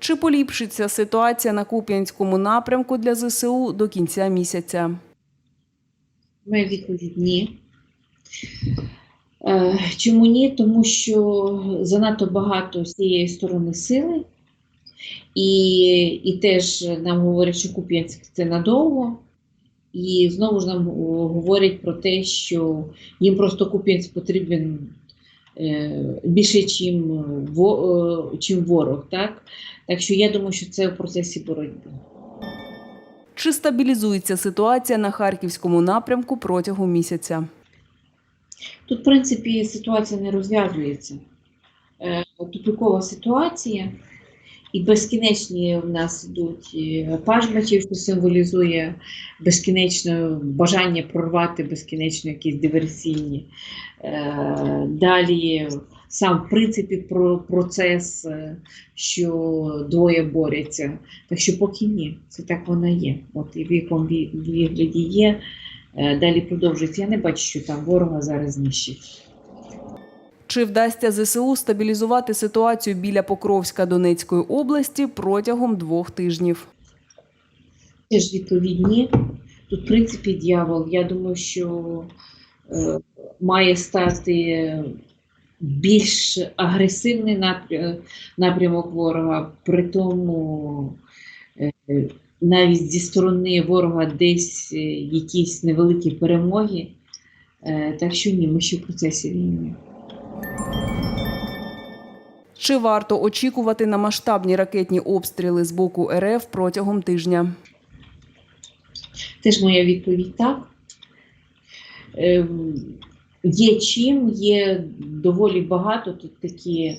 Чи поліпшиться ситуація на Куп'янському напрямку для ЗСУ до кінця місяця? Моя відповідь ні. Е, Чому ні? Тому що занадто багато цієї сторони сили, і, і теж нам говорять, що Куп'янськ це надовго. І знову ж нам говорять про те, що їм просто Куп'янськ потрібен більше, чим, е, чим ворог. Так? так що я думаю, що це в процесі боротьби. Чи стабілізується ситуація на харківському напрямку протягом місяця? Тут, в принципі, ситуація не розв'язується. Е, Тупікова ситуація, і безкінечні в нас йдуть е, пажмачі, що символізує безкінечне бажання прорвати безкінечно якісь диверсійні. Е, Далі сам в принципі про процес, е, що двоє борються. Так що поки ні, це так вона є. От і в якому вигляді є. Е, Далі продовжується. Я не бачу, що там ворога зараз знищить. Чи вдасться ЗСУ стабілізувати ситуацію біля Покровська Донецької області протягом двох тижнів? Теж відповідні. Тут, в принципі, дьявол. Я думаю, що має стати більш агресивний напрямок ворога, при тому е, навіть зі сторони ворога десь е, якісь невеликі перемоги. Е, так що ні, ми ще в процесі війни. Чи варто очікувати на масштабні ракетні обстріли з боку РФ протягом тижня? Теж моя відповідь так. Ем, Є чим, є доволі багато. Тут такі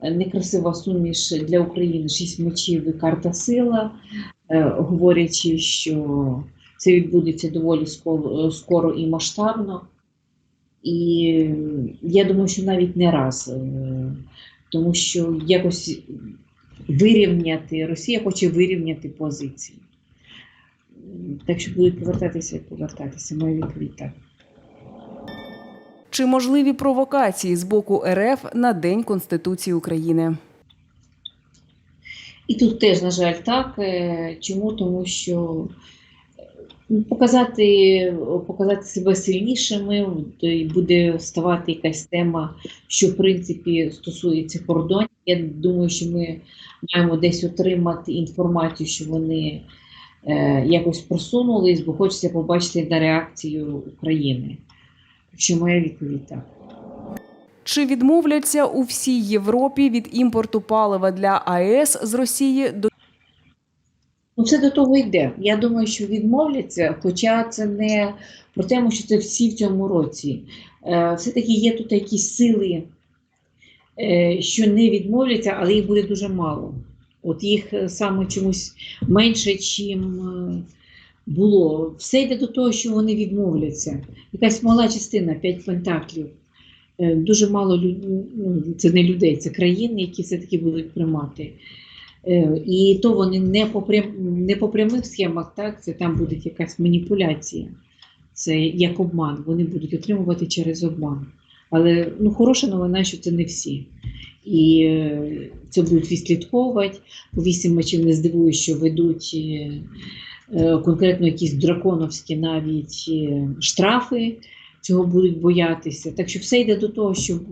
е, некрасива суміш для України шість мечів і карта сила, е, говорячи, що це відбудеться доволі скоро, скоро і масштабно. І е, я думаю, що навіть не раз, е, тому що якось вирівняти, Росія хоче вирівняти позиції. Так що будуть повертатися і повертатися. Моя відповідь так. Чи можливі провокації з боку РФ на День Конституції України? І тут теж, на жаль, так. Е, Чому? Тому що е, показати, показати себе сильнішими, й буде ставати якась тема, що в принципі стосується кордонів. Я думаю, що ми маємо десь отримати інформацію, що вони е, якось просунулись, бо хочеться побачити на реакцію України. Що моя відповідь так. Чи відмовляться у всій Європі від імпорту палива для АЕС з Росії до Ну, все до того йде. Я думаю, що відмовляться, хоча це не про те, що це всі в цьому році. Е, все-таки є тут якісь сили, е, що не відмовляться, але їх буде дуже мало. От їх е, саме чомусь менше, чим е, було. Все йде до того, що вони відмовляться. Якась мала частина, п'ять пентаклів. Е, Дуже мало людей, ну, це не людей, це країни, які все-таки будуть приймати. Е, І то вони не по, прям, не по прямих схемах, так, це там буде якась маніпуляція. Це як обман. Вони будуть отримувати через обман. Але ну, хороша новина, що це не всі. І е, це будуть відслідковувати. По вісім мечів не здивуюсь, що ведуть конкретно якісь драконовські навіть е, штрафи. Цього будуть боятися. Так що все йде до того, щоб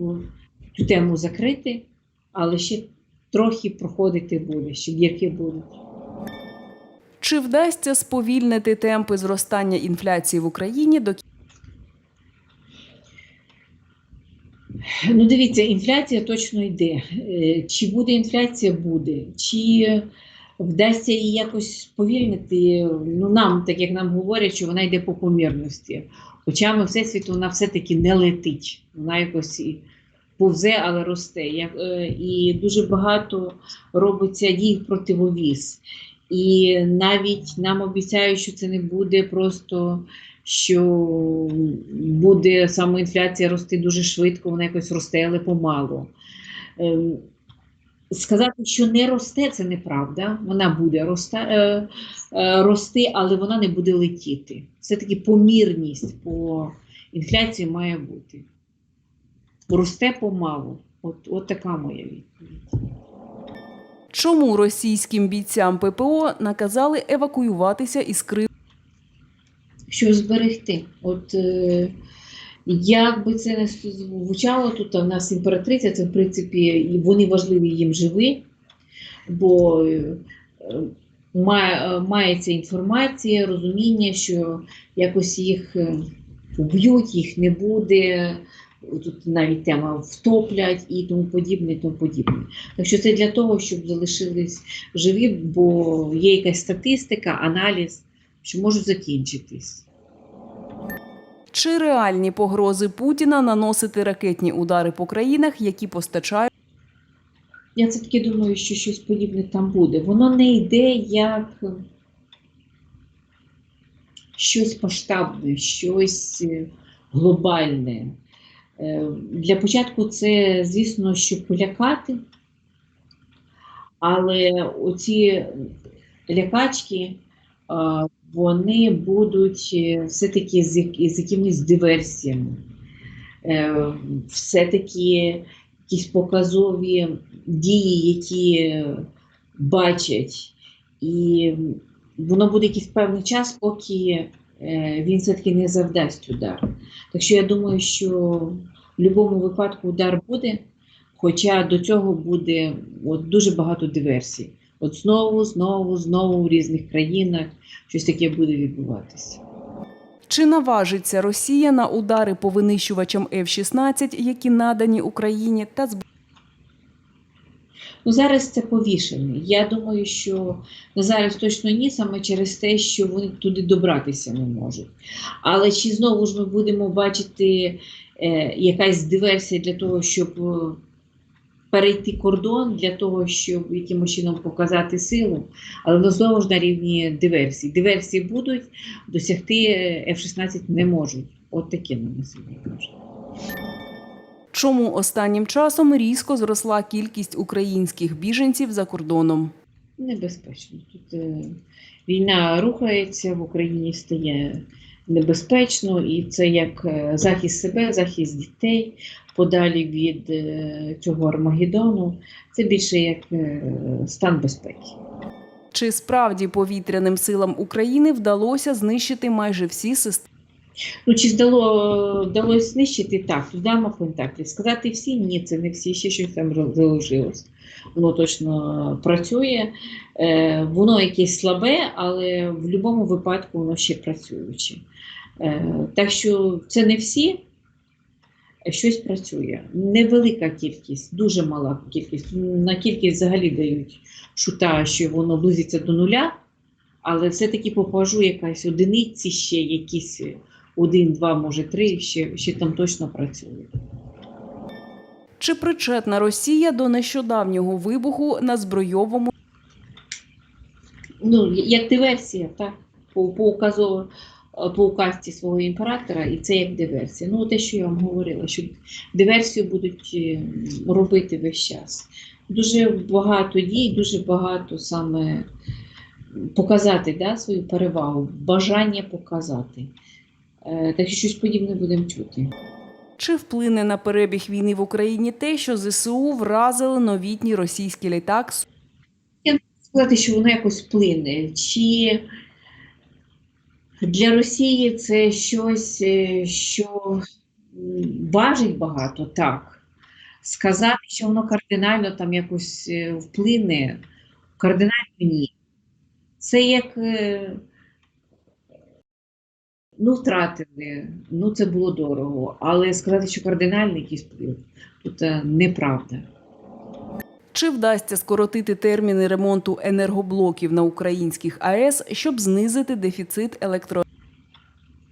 цю тему закрити, але ще трохи проходити буде, ще які будуть. чи вдасться сповільнити темпи зростання інфляції в Україні до Ну, дивіться, інфляція точно йде. Е, Чи буде інфляція? Буде. Чи вдасться її якось сповільнити? Ну, нам, так як нам говорять, що вона йде по помірності. Хоча ми всесвіту вона все-таки не летить. Вона якось і повзе, але росте. Е, І дуже багато робиться дій противовіз. І навіть нам обіцяють, що це не буде просто що буде саме інфляція рости дуже швидко, вона якось росте, але помалу. Сказати, що не росте, це неправда. Вона буде рости, е, е, рости, але вона не буде летіти. Все-таки помірність по інфляції має бути. Росте помалу. От, от така моя відповідь. Чому російським бійцям ППО наказали евакуюватися із Криму? Щоб зберегти. От е, як би це не звучало, тут в нас імператриця, це в принципі вони важливі їм живі, бо е, має, мається інформація, розуміння, що якось їх е, вб'ють, їх не буде. Тут навіть тема втоплять і тому подібне, і тому подібне. Так що це для того, щоб залишились живі, бо є якась статистика, аналіз, що можуть закінчитись. Чи реальні погрози Путіна наносити ракетні удари по країнах, які постачають Я це таки думаю, що щось подібне там буде. Воно не йде як щось масштабне, щось е, глобальне. Е, Для початку це, звісно, щоб полякати, але оці лякачки, вони будуть е, все-таки з, з якимись диверсіями. Е, Все-таки якісь показові дії, які бачать, і воно буде якийсь певний час, поки е, він все-таки не завдасть удар. Так що я думаю, що в будь-якому випадку удар буде, хоча до цього буде от, дуже багато диверсій. От знову, знову, знову в різних країнах щось таке буде відбуватися. Чи наважиться Росія на удари по винищувачам F-16, які надані Україні, та зб... Ну, зараз це повішене. Я думаю, що на зараз точно ні, саме через те, що вони туди добратися не можуть. Але чи знову ж ми будемо бачити е, якась диверсія для того, щоб е, перейти кордон, для того, щоб якимось чином показати силу, але воно знову ж на рівні диверсій. Диверсії будуть, досягти е, F-16 не можуть. От таке на сьогодні кажуть. чому останнім часом різко зросла кількість українських біженців за кордоном? Небезпечно. Тут е, війна рухається, в Україні стає небезпечно, і це як е, захист себе, захист дітей подалі від е, цього Армагеддону. Це більше як е, стан безпеки. Чи справді повітряним силам України вдалося знищити майже всі системи? Ну, чи здало, вдалося знищити так, тут дама контакти. Сказати всі, ні, це не всі, ще щось там залишилось. Воно точно працює. Е, воно якесь слабе, але в будь-якому випадку воно ще працююче. Так що це не всі, щось працює. Невелика кількість, дуже мала кількість. На кількість взагалі дають шута, що воно близиться до нуля, але все-таки попажу якась одиниці ще якісь один, два, може три, ще, ще там точно працюють. Чи причетна Росія до нещодавнього вибуху на збройовому Ну, як диверсія, так? По, по, указу, по указці свого імператора, і це як диверсія. Ну, те, що я вам говорила, що диверсію будуть е, робити весь час. Дуже багато дій, дуже багато саме показати да, свою перевагу, бажання показати. Е, Так що щось подібне будемо чути. Чи вплине на перебіг війни в Україні те, що ЗСУ вразили новітній російський літак Я не можу сказати, що воно якось вплине. Чи для Росії це щось, е, що важить багато, так. Сказати, що воно кардинально там якось е, вплине, кардинально ні. Це як е, ну, втратили, ну це було дорого, але сказати, що кардинальний якийсь вплив, тут неправда. Чи вдасться скоротити терміни ремонту енергоблоків на українських АЕС, щоб знизити дефіцит електро...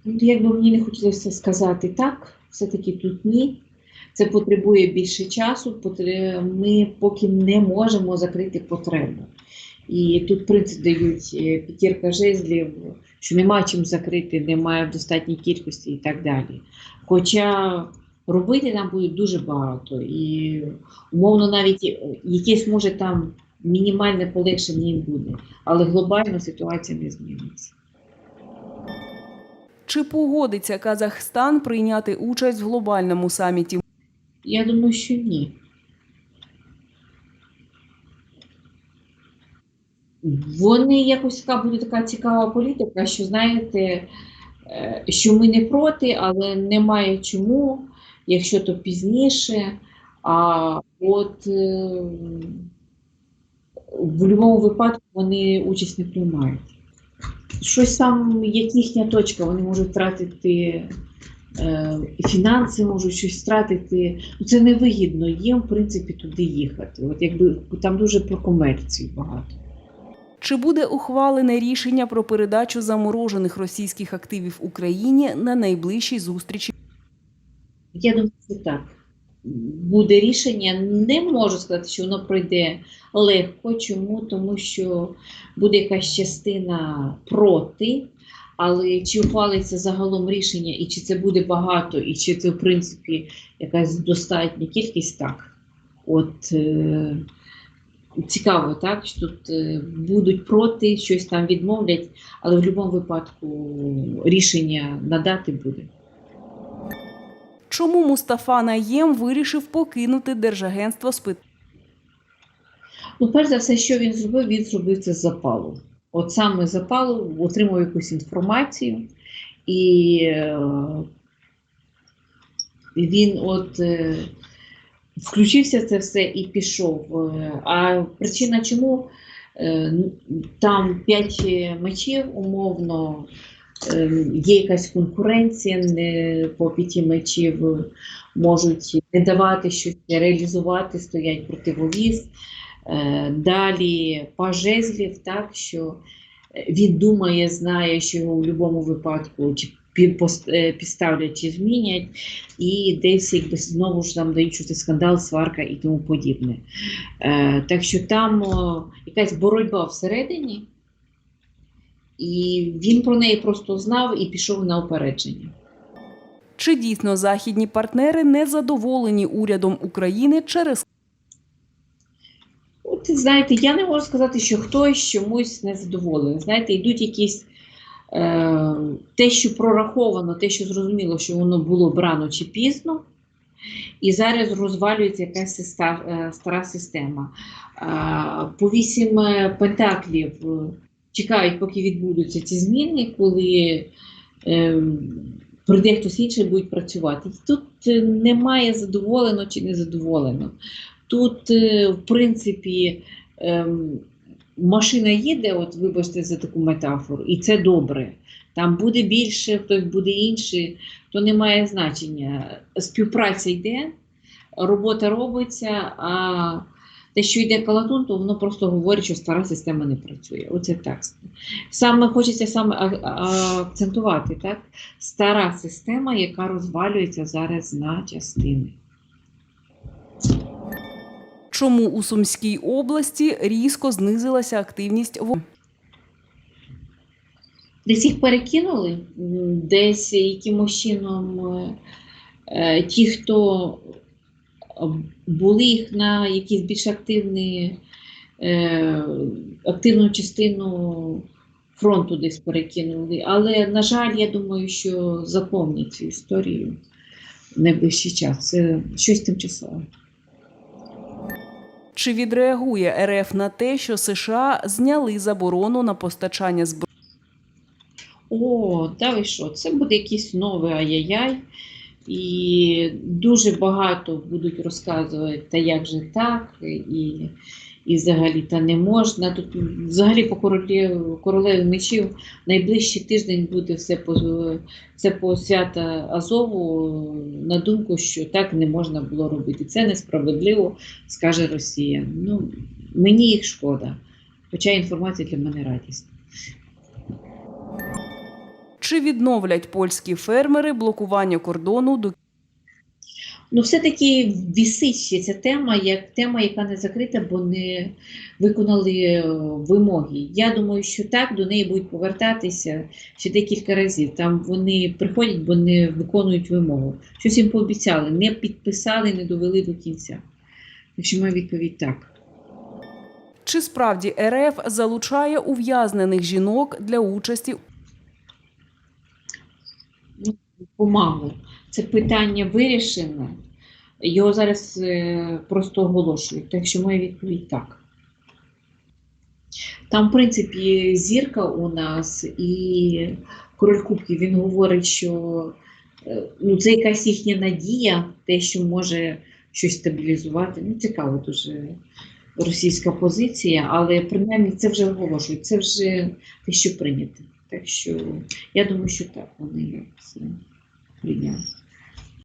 Ну, Як би мені не хотілося сказати так, все-таки тут ні. Це потребує більше часу, ми поки не можемо закрити потребу. І тут принцип дають е, п'ятірка жезлів, що нема чим закрити, немає в достатній кількості і так далі. Хоча робити нам буде дуже багато. І умовно навіть е, якесь може там мінімальне полегшення їм буде, але глобально ситуація не зміниться. Чи погодиться Казахстан прийняти участь в глобальному саміті Я думаю, що ні. Вони якось така буде така цікава політика, що знаєте, е, що ми не проти, але немає чому, якщо то пізніше. А от е, в будь-якому випадку вони участь не приймають. Щось там, як їхня точка, вони можуть втратити е, фінанси, можуть щось втратити. Ну, Це невигідно їм, в принципі, туди їхати. От якби там дуже про комерцію багато. Чи буде ухвалене рішення про передачу заморожених російських активів Україні на найближчій зустрічі? Я думаю, що так. Буде рішення. Не можу сказати, що воно пройде легко. Чому? Тому що буде якась частина проти, але чи ухвалиться загалом рішення, і чи це буде багато, і чи це, в принципі, якась достатня кількість, так. От е, цікаво, так, що тут е, будуть проти, щось там відмовлять, але в будь-якому випадку рішення надати буде. Чому Мустафа Наєм вирішив покинути Держагентство з питань? Ну, перш за все, що він зробив, він зробив це з запалу. От саме з запалу отримав якусь інформацію, і е, він от е, включився в це все і пішов. Е, А причина чому там п'ять мечів, умовно, є якась конкуренція, не по п'яті мечів можуть не давати щось реалізувати, стоять противовіз. Е, Далі пажезлів, так що е, він думає, знає, що його в будь-якому випадку чи пі- е, підставлять, чи змінять, і десь якби знову ж там дають, що скандал, сварка і тому подібне. Е, Так що там якась боротьба всередині, і він про неї просто знав і пішов на опередження. Чи дійсно західні партнери не задоволені урядом України через От, знаєте, я не можу сказати, що хтось чомусь не задоволений. Знаєте, йдуть якісь е, те, що прораховано, те, що зрозуміло, що воно було б рано чи пізно, і зараз розвалюється якась е, стара система. Е, по вісім е, пентаклів чекають, поки відбудуться ці зміни, коли е, прийде хтось інший буде працювати. Тут е, немає задоволено чи незадоволено. Тут, е, в принципі, ем, машина їде, от вибачте за таку метафору, і це добре. Там буде більше, хтось буде інший, то не має значення. Співпраця йде, робота робиться, а те, що йде калатун, то воно просто говорить, що стара система не працює. Оце так. Саме хочеться саме акцентувати, так? Стара система, яка розвалюється зараз на частини. чому у Сумській області різко знизилася активність в Десь їх перекинули, десь якимось чином е, ті, хто були їх на якісь більш активні, е, активну частину фронту десь перекинули. Але, на жаль, я думаю, що запомнять цю історію в найближчий час. Це щось тимчасове. Чи відреагує РФ на те, що США зняли заборону на постачання зброї? О, та ви що? Це буде якийсь новий ай-яй-яй. І дуже багато будуть розказувати, та як же так, і, і взагалі та не можна. Тут взагалі по королі, королеві мечів найближчий тиждень буде все по, все по свята Азову на думку, що так не можна було робити. Це несправедливо, скаже Росія. Ну, мені їх шкода, хоча інформація для мене радісна. Чи відновлять польські фермери блокування кордону до Ну, все-таки вісить ще ця тема, як тема, яка не закрита, бо не виконали е, вимоги. Я думаю, що так до неї будуть повертатися ще декілька разів. Там вони приходять, бо не виконують вимогу. Щось їм пообіцяли, не підписали, не довели до кінця. Якщо моя відповідь так. чи справді РФ залучає ув'язнених жінок для участі Помалу. Це питання вирішене. Його зараз е, просто оголошують. Так що моя відповідь так. Там, в принципі, зірка у нас і король Кубків він говорить, що е, ну, це якась їхня надія, те, що може щось стабілізувати. Ну, цікаво дуже російська позиція, але принаймні це вже оголошують, це вже те, що прийнято. Так що я думаю, що так вони це прийняли.